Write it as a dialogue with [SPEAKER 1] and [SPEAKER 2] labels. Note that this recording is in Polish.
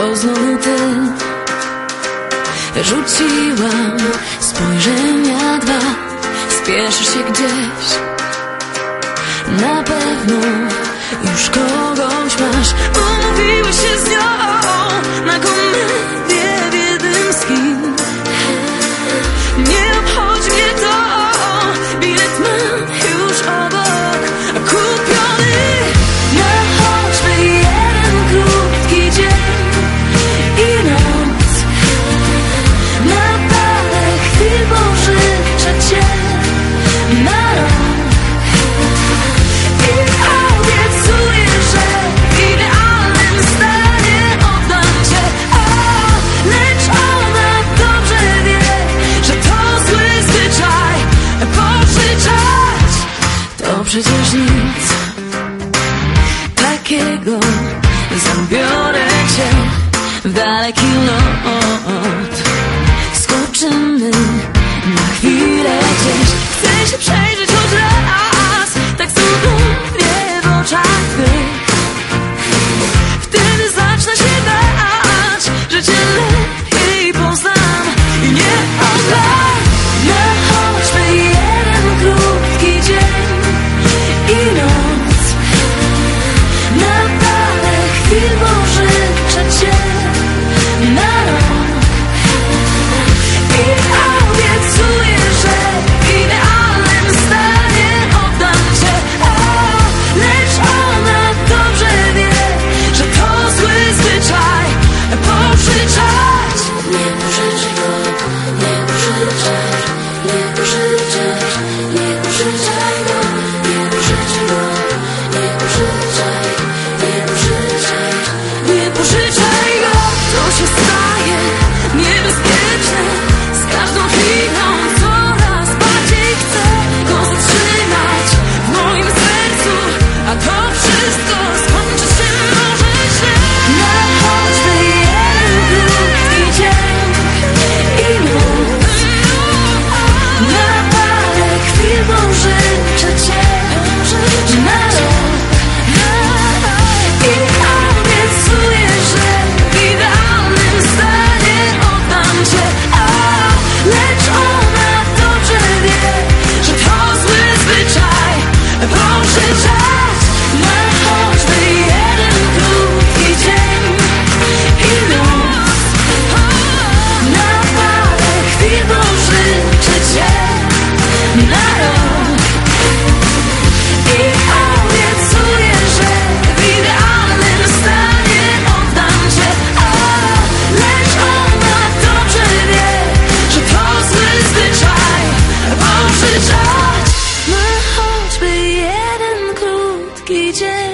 [SPEAKER 1] to znów ty Rzuciłam spojrzenia dwa. Spieszysz się gdzieś? Na pewno już kogoś przecież nic takiego. Zabiorę cię w daleki lot. Skoczymy na chwilę. cię know. 不是这结。见